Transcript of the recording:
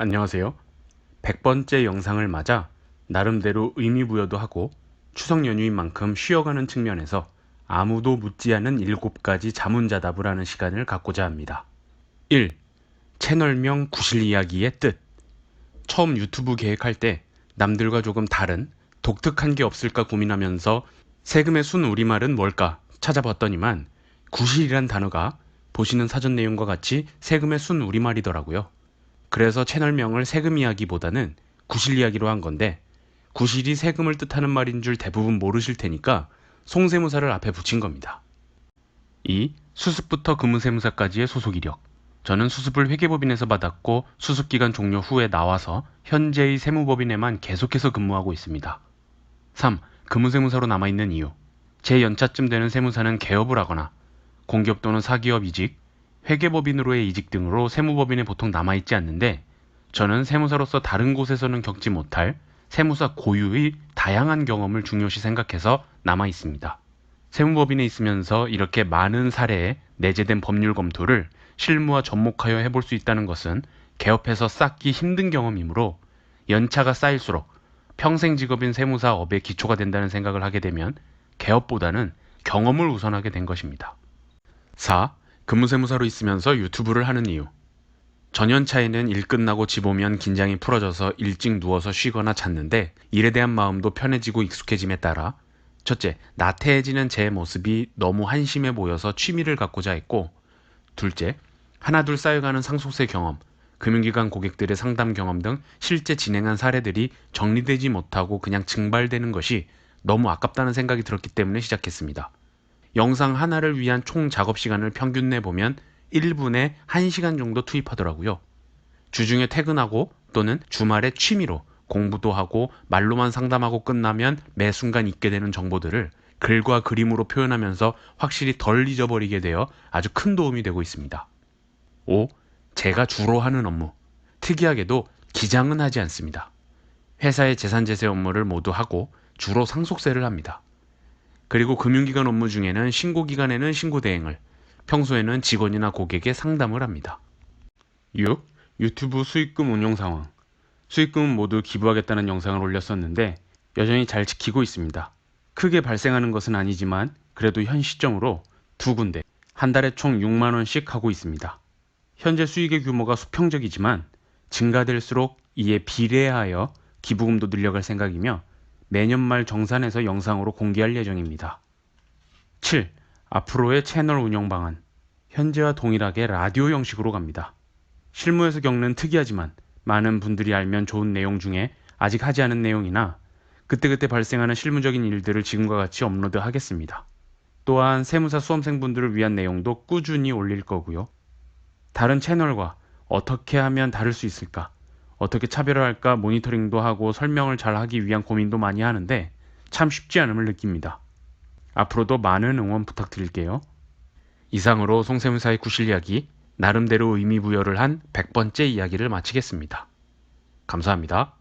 안녕하세요. 100번째 영상을 맞아 나름대로 의미부여도 하고 추석 연휴인 만큼 쉬어가는 측면에서 아무도 묻지 않은 7가지 자문자답을 하는 시간을 갖고자 합니다. 1. 채널명 구실 이야기의 뜻. 처음 유튜브 계획할 때 남들과 조금 다른 독특한 게 없을까 고민하면서 세금의 순 우리말은 뭘까 찾아봤더니만 구실이란 단어가 보시는 사전 내용과 같이 세금의 순 우리말이더라고요. 그래서 채널명을 세금 이야기보다는 구실 이야기로 한 건데 구실이 세금을 뜻하는 말인 줄 대부분 모르실 테니까 송세무사를 앞에 붙인 겁니다. 2. 수습부터 금무세무사까지의 소속 이력. 저는 수습을 회계법인에서 받았고 수습기간 종료 후에 나와서 현재의 세무법인에만 계속해서 근무하고 있습니다. 3. 금무세무사로 남아있는 이유. 제 연차쯤 되는 세무사는 개업을 하거나 공기업 또는 사기업 이직, 회계법인으로의 이직 등으로 세무법인에 보통 남아있지 않는데 저는 세무사로서 다른 곳에서는 겪지 못할 세무사 고유의 다양한 경험을 중요시 생각해서 남아 있습니다. 세무법인에 있으면서 이렇게 많은 사례에 내재된 법률 검토를 실무와 접목하여 해볼 수 있다는 것은 개업해서 쌓기 힘든 경험이므로 연차가 쌓일수록 평생 직업인 세무사 업의 기초가 된다는 생각을 하게 되면 개업보다는 경험을 우선하게 된 것입니다. 4. 근무세무사로 있으면서 유튜브를 하는 이유. 전연차에는 일 끝나고 집 오면 긴장이 풀어져서 일찍 누워서 쉬거나 잤는데 일에 대한 마음도 편해지고 익숙해짐에 따라 첫째, 나태해지는 제 모습이 너무 한심해 보여서 취미를 갖고자 했고 둘째, 하나둘 쌓여가는 상속세 경험, 금융기관 고객들의 상담 경험 등 실제 진행한 사례들이 정리되지 못하고 그냥 증발되는 것이 너무 아깝다는 생각이 들었기 때문에 시작했습니다. 영상 하나를 위한 총 작업 시간을 평균 내보면 1분에 1시간 정도 투입하더라고요. 주중에 퇴근하고 또는 주말에 취미로 공부도 하고 말로만 상담하고 끝나면 매 순간 잊게 되는 정보들을 글과 그림으로 표현하면서 확실히 덜 잊어버리게 되어 아주 큰 도움이 되고 있습니다. 5. 제가 주로 하는 업무. 특이하게도 기장은 하지 않습니다. 회사의 재산제세 업무를 모두 하고 주로 상속세를 합니다. 그리고 금융기관 업무 중에는 신고 기간에는 신고 대행을, 평소에는 직원이나 고객에 상담을 합니다. 6. 유튜브 수익금 운용 상황. 수익금은 모두 기부하겠다는 영상을 올렸었는데 여전히 잘 지키고 있습니다. 크게 발생하는 것은 아니지만 그래도 현 시점으로 두 군데 한 달에 총 6만 원씩 하고 있습니다. 현재 수익의 규모가 수평적이지만 증가될수록 이에 비례하여 기부금도 늘려갈 생각이며 매년 말 정산해서 영상으로 공개할 예정입니다. 7. 앞으로의 채널 운영 방안. 현재와 동일하게 라디오 형식으로 갑니다. 실무에서 겪는 특이하지만 많은 분들이 알면 좋은 내용 중에 아직 하지 않은 내용이나 그때그때 발생하는 실무적인 일들을 지금과 같이 업로드 하겠습니다. 또한 세무사 수험생분들을 위한 내용도 꾸준히 올릴 거고요. 다른 채널과 어떻게 하면 다를 수 있을까? 어떻게 차별화할까 모니터링도 하고 설명을 잘 하기 위한 고민도 많이 하는데 참 쉽지 않음을 느낍니다. 앞으로도 많은 응원 부탁드릴게요. 이상으로 송세무사의 구실 이야기 나름대로 의미 부여를 한 100번째 이야기를 마치겠습니다. 감사합니다.